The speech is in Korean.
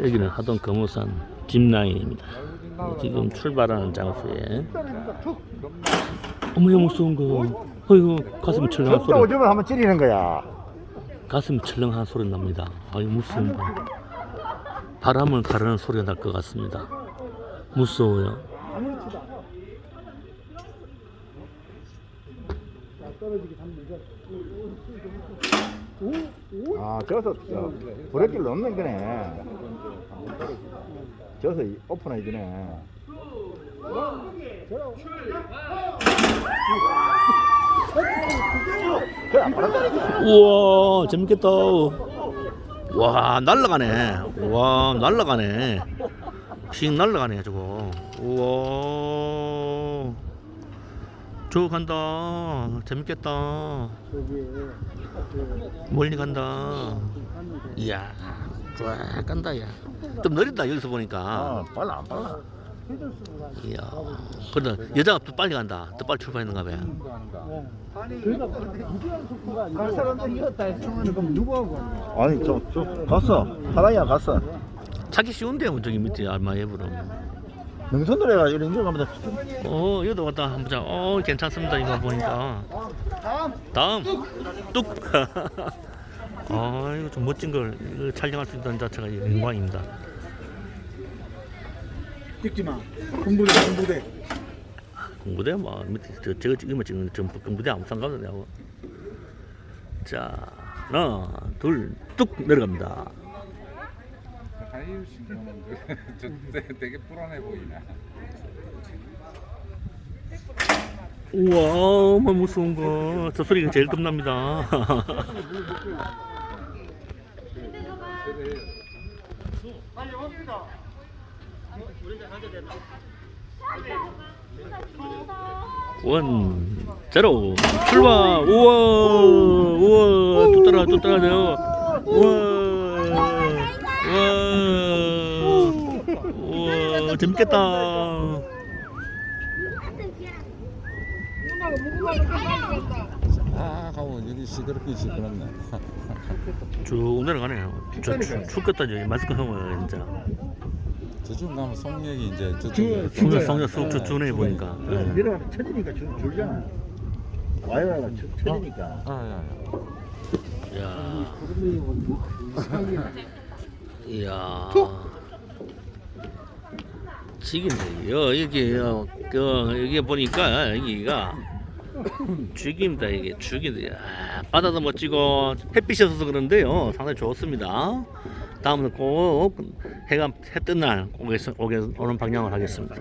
여기는 하동 금호산 짚라인입니다. 지금 출발하는 장소에 어머야 무서운 거 어이구 가슴 철렁한 저 소리 오줌을 한번 찌르는 거야. 가슴 철렁한 소리 납니다. 아이 무서운 거 바람을 가르는 소리가 날 것 같습니다. 무서워요. 아, 저, 브레이크를 넣는 거네. 저서 안 받았다. 우와 재밌겠다. 와 날라가네. 와 날라가네. 휙 날라가네 저거. 우와. 저 간다. 재밌겠다. 멀리 간다. 이야, 쫙 간다, 야. 좀 느린다, 여기서 보니까. 아, 빨라, 안 빨라. 이야. 그래도 여자가 또 빨리 간다. 또 빨리 출발했는가 봐요. 갈 사람들이 이었다 했으면 그럼 누구하고 아니, 저, 저, 갔어. 하나야 갔어. 찾기 쉬운데요, 저기 밑에 알마예브로. 능선도래가 이런 데 가면 어, 여기도 왔다 한번 보자. 어, 괜찮습니다, 이거 보니까. 다음. 뚝. 아, 이거 좀 멋진 걸 촬영할 수 있다는 자체가 영광입니다. 찍지 마. 군부대 군부대. 공부대 뭐 밑에 저 저거 찍으면 찍는 전 공부대 아무 상관없냐고. 자, 하나, 둘, 뚝 내려갑니다. 시켜놓은 저 되- 되게 불안해 보이네. 우와, 뭐 무서운 거. 저 소리가 제일 겁납니다. 원, 제로, 출발! 우와, 우와, 또 따라, 또 따라요. 우와, 우와, 우와, 재밌겠다. 아, 여기 시끄럽게 시끄럽네. 쭉 내려가네요. 저 추- 죽겠다 저기 마스크 하고 진짜. 저쪽 가면 성역이 이제 주- 저쪽에? 성적 쑥쭉 주네 보니까. 예. 내려가면 쳐지니까 줄, 줄잖아. 와이어가 쳐- 쳐지니까. 아, 야, 야. 야, 이야. 여 여기 여, 그 여기 보니까 여기가 죽입니다 이게 죽인데 아, 바다도 멋지고 햇빛이 없어서 그런데요 상당히 좋습니다. 다음은 꼭 해가 해 뜬 날 오는 방향을 하겠습니다.